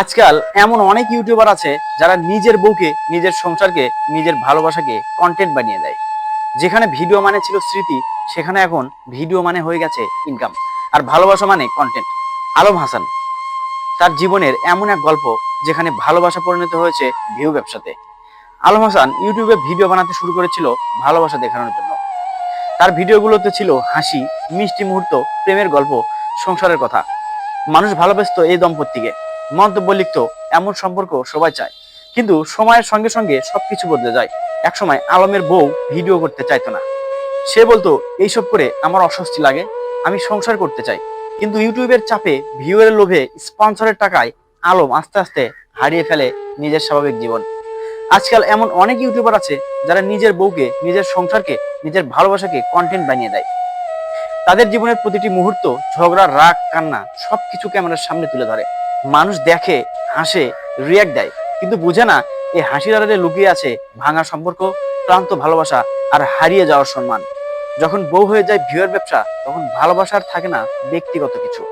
আজকাল এমন অনেক ইউটিউবার আছে যারা নিজের বউকে, নিজের সংসারকে, নিজের ভালোবাসাকে কন্টেন্ট বানিয়ে দেয়। যেখানে ভিডিও মানে ছিল স্মৃতি, সেখানে এখন ভিডিও মানে হয়ে গেছে ইনকাম আর ভালোবাসা মানে কন্টেন্ট আলম হাসান, তার জীবনের এমন এক গল্প যেখানে ভালোবাসা পরিণত হয়েছে ভিউ ব্যবসাতে। আলম হাসান ইউটিউবে ভিডিও বানাতে শুরু করেছিল ভালোবাসা দেখানোর জন্য। তার ভিডিওগুলোতে ছিল হাসি, মিষ্টি মুহূর্ত, প্রেমের গল্প, সংসারের কথা। মানুষ ভালোবাসতো এই দম্পতিকে। মন্তব্য লিখত, এমন সম্পর্ক সবাই চায়, কিন্তু সময়ের সঙ্গে সঙ্গে সবকিছু বদলে যায়। একসময় আলমের বউ ভিডিও করতে চাইতো না। সে বলতো, এইসব করে আমার অস্বস্তি লাগে, আমি সংসার করতে চাই। কিন্তু ইউটিউবের চাপে ভিউয়ের লোভে স্পন্সরের টাকায় আলম আস্তে আস্তে হারিয়ে ফেলে নিজের স্বাভাবিক জীবন। আজকাল এমন অনেক ইউটিউবার আছে, যারা নিজের বউকে, নিজের সংসারকে, নিজের ভালোবাসাকে কন্টেন্ট বানিয়ে দেয়। তাদের জীবনের প্রতিটি মুহূর্ত, ঝগড়া, রাগ, কান্না সবকিছু ক্যামেরার সামনে তুলে ধরে। মানুষ দেখে, হাসে রিয়াক্ট দেয়, কিন্তু বুঝে না এই হাসির আড়ালে লুকিয়ে আছে ভাঙা সম্পর্ক, ক্লান্ত ভালোবাসা আর হারিয়ে যাওয়ার সম্মান। যখন বউ হয়ে যায় ভিউয়ের ব্যবসা, তখন ভালোবাসার থাকে না ব্যক্তিগত কিছু।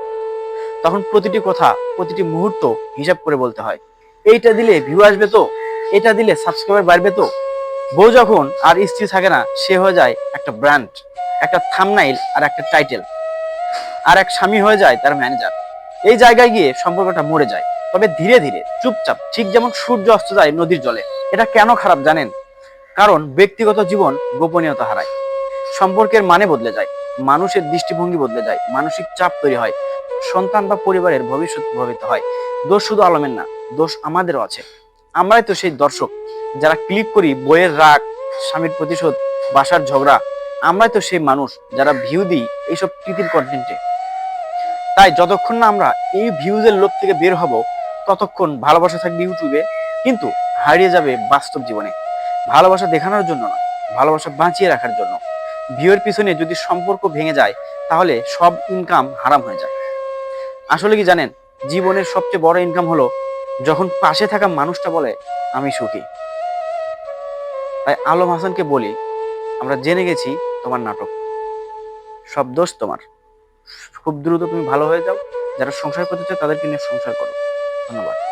তখন প্রতিটি কথা, প্রতিটি মুহূর্ত হিসাব করে বলতে হয়। এইটা দিলে ভিউ আসবে তো? এটা দিলে সাবস্ক্রাইবার বাড়বে তো? বউ যখন আর স্ত্রী থাকে না, সে হয়ে যায় একটা ব্র্যান্ড একটা থামনাইল আর একটা টাইটেল আর এক স্বামী হয়ে যায় তার ম্যানেজার এই জায়গায় গিয়ে সম্পর্কটা মরে যায়। তবে ধীরে ধীরে, চুপচাপ, ঠিক যেমন সূর্য অস্ত যায় নদীর জলে, এটা কেন খারাপ জানেন? কারণ ব্যক্তিগত জীবন গোপনীয়তা হারায়। সম্পর্কের মানে বদলে যায়, মানুষের দৃষ্টিভঙ্গি বদলে যায়, মানসিক চাপ তৈরি হয়, সন্তান বা পরিবারের ভবিষ্যৎ প্রভাবিত হয়। দোষ শুধু আলমের না, দোষ আমাদেরও আছে। আমরাই তো সেই দর্শক, যারা ক্লিক করি বইয়ের রাগ, স্বামীর প্রতিশোধ, বাসার ঝগড়া, আমরাই তো সেই মানুষ যারা ভিউ দিই এইসব কৃতির কন্টেন্টে তাই যতক্ষণ না আমরা এই ভিউজের লোভ থেকে বের হব, ততক্ষণ ভালোবাসা থাকবে ইউটিউবে, কিন্তু হারিয়ে যাবে বাস্তব জীবনে। ভালোবাসা দেখানোর জন্য না ভালোবাসা বাঁচিয়ে রাখার জন্য। ভিউয়ের পিছনে যদি সম্পর্ক ভেঙে যায়, তাহলে সব ইনকাম হারাম হয়ে যায়। আসলে কি জানেন, জীবনের সবচেয়ে বড় ইনকাম হলো যখন পাশে থাকা মানুষটা বলে, আমি সুখী। তাই আলম হাসানকে বলি, আমরা জেনে গেছি তোমার নাটক। সব দোষ তোমার। খুব দ্রুত তুমি ভালো হয়ে যাও। যারা সংসার করতে চাও তাদেরকে নিয়ে সংসার করো। ধন্যবাদ।